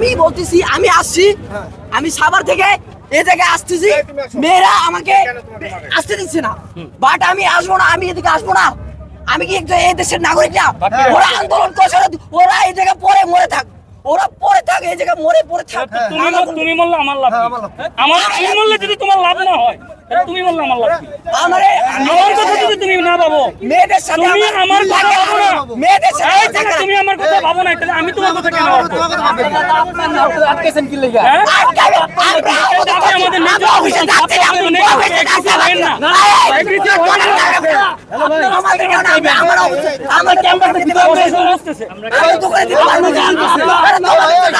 আমি বলতেছি আমি আসছি। আমি সাভার থেকে এ জায়গায় আসতেছি। মেয়েরা আমাকে আসতে দিচ্ছে না। বাট আমি আসব না আমি এদিকে আসব না। আমি কি একজন এই দেশের নাগরিক না? ওরা আন্দোলন করছে ওরা- এই জায়গায় পরে মরে থাক। ওরা পরে থাক এই জায়গায় মরে পরে থাক। তুমি মরলে আমার লাভ আমার আমি মরলে যদি তোমার লাভ না হয় তাহলে তুমি আমার লাভ আমার আমার কথা যদি তুমি না ভাবো মেয়েদের সাথে তুমি আমার কথা ভাবো না মেয়েদের সাথে তুমি আমার কথা ভাবো না তাহলে আমি তোমার কথা কেন ভাববো আটকেছেন কি লেগা হ্যাঁ? আমাদের নিজের অফিসে যাচ্ছি আপনি অফিসে যাচ্ছি না। আপনারা আমার ক্যাম্পাসে দিতে হবে। আমি পারব তো আপনার ক্যাম্পাসে দিতে আপনারা। আপনারা হয় না?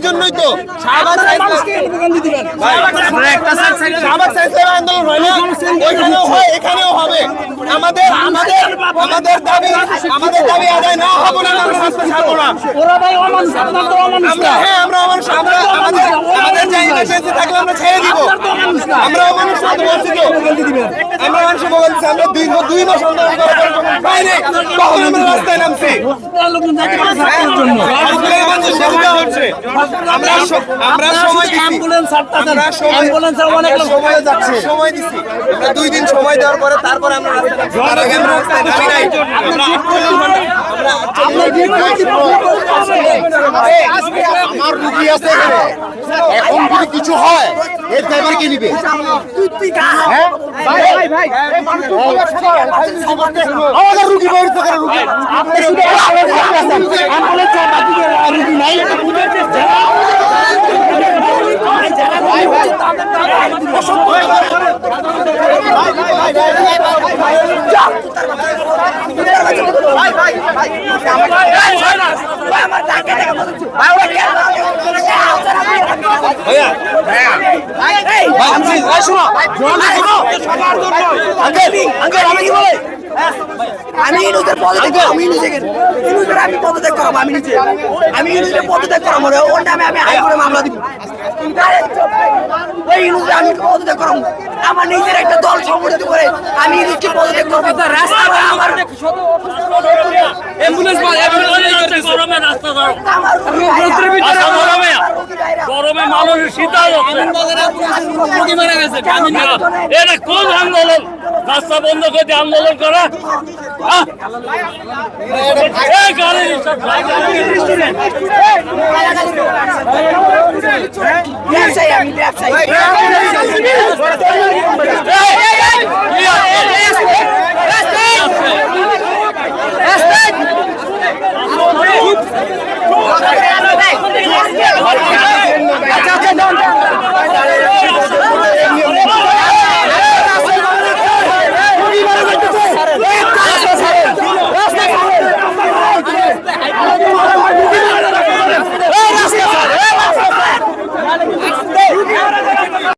হয় জন্যই তো। শাহবাগ শাহবাগ সাইন্সের আন্দোলন হয় না? ওইখানেও হয় এখানেও হবে। আমাদের আমাদের আমাদের দাবি আমাদের দাবি আদায় না হবে না আমরা রাস্তা ছাড়বো না। ওরা ভাই অমানুষ, আপনার তো অমানুষ আমরা হ্যাঁ আমরা মানুষ আমরা আমাদের আমাদের যে ইমার্জেন্সি থাকলে আমরা ছেড়ে দিব। আমরা মানুষ সাথে বলছি তো আমরা মানুষ বলছি আমরা দুই দুই মাস আন্দোলন করার পর বাইরে তখন আমরা রাস্তায় নামছি। হসপিটালের মানুষের হচ্ছে আমরা আমরা সময় অ্যাম্বুলেন্স আমরা অ্যাম্বুলেন্স অনেক লোক সময় যাচ্ছে। সময় দিছি। আমরা দুই দিন সময় দেওয়ার পরে তারপরে আমরা রাস্তায় তার আগে আমরা রাস্তায় নামি নাই। আমরা আমরা আমার রুগী আছে এখানে এখন যদি কিছু হয় এর ড্রাইভার কে নিবে আমাদের রুগী বাইরে থেকে রুগী আপনি শুধু অ্যাম্বুলেন্স রুগী নাই আমার টাকা টাকা বলছি। ভাই, ওরা কেন? এই, আঙ্কেল, আঙ্কেল, আমি? আমি পদত্যাগ আমি ইনুজের ইনুজের আমি পদত্যাগ করব, আমি নিজে। আমি ইনুজের পদত্যাগ করব ওর নামে আমি হাইকোর্টে মামলা দিব। ওই ইনুজের আমি পদত্যাগ করব। আমার নিজের একটা দল সংগঠিত করে আমি ইনুজকে পদত্যাগ করব। রাস্তা আমার অ্যাম্বুলেন্স। গরমে রাস্তা দাও গরমে গরমে মানুষের শীতা মারা গেছে এটা কোন আন্দোলন রাস্তা বন্ধ করে আন্দোলন করা ব্যবসায়ী ব্যবসায়ী